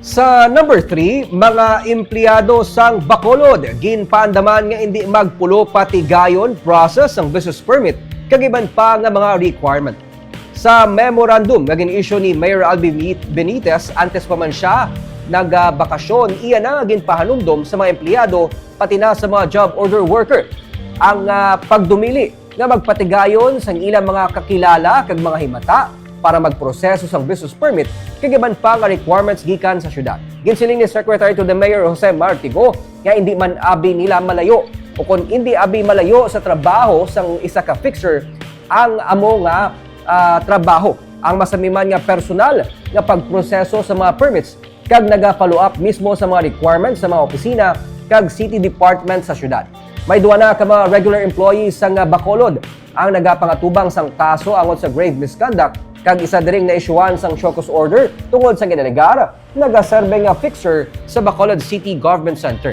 Sa number 3, mga empleyado sang Bacolod ginpaandaman nga hindi magpulo pati gayon process ang business permit kagiban pa nga mga requirement. Sa memorandum nga gin-issue ni Mayor Albi Benitez antes pa man siya nagbakasyon, iya na ginpahanumdom sa mga empleyado pati na sa mga job order worker ang ah, pagdumili nga magpatigayon sa ilang mga kakilala kag mga himata para magproseso sang business permit kagiban pa nga requirements gikan sa syudad. Ginsiling ni Secretary to the Mayor Jose Martigo nga hindi man abi nila malayo o kung hindi abi malayo sa trabaho sang isa ka fixer ang amo nga ah, trabaho ang masamiman nga personal nga pagproseso sa mga permits kag naga-follow up mismo sa mga requirements sa mga opisina kag city department sa syudad. May duwa na ka mga regular employees sa nga Bacolod ang nagapangatubang sang kaso angon sa grave misconduct kag isa diring na isyuan sang Chocos Order tungod sa ginanegara nagaserbe nga fixer sa Bacolod City Government Center.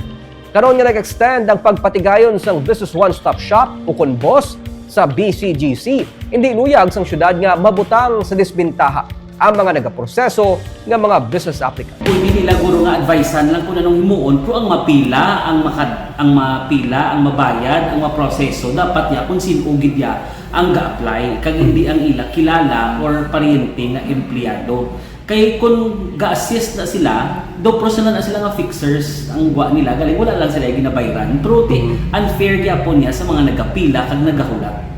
Karon nga nag-extend ang pagpatigayon sang Business One Stop Shop o boss sa BCGC. Hindi luyag sang syudad nga mabutang sa disbintaha ang mga nagaproseso nga mga business applicant. Kung hindi nila guro nga advisean lang kung anong himuon, kung ang mapila, ang makad, ang mapila, ang mabayad, ang maproseso, dapat ya kung sinugid ya ang ga-apply, kag hindi ang ila kilala or pariente nga empleyado. Kay kung ga-assist na sila, do personal na sila nga fixers ang gwa nila, galing wala lang sila yung ginabayran. Pero ti, unfair gyapon niya sa mga nagapila kag nagahulat.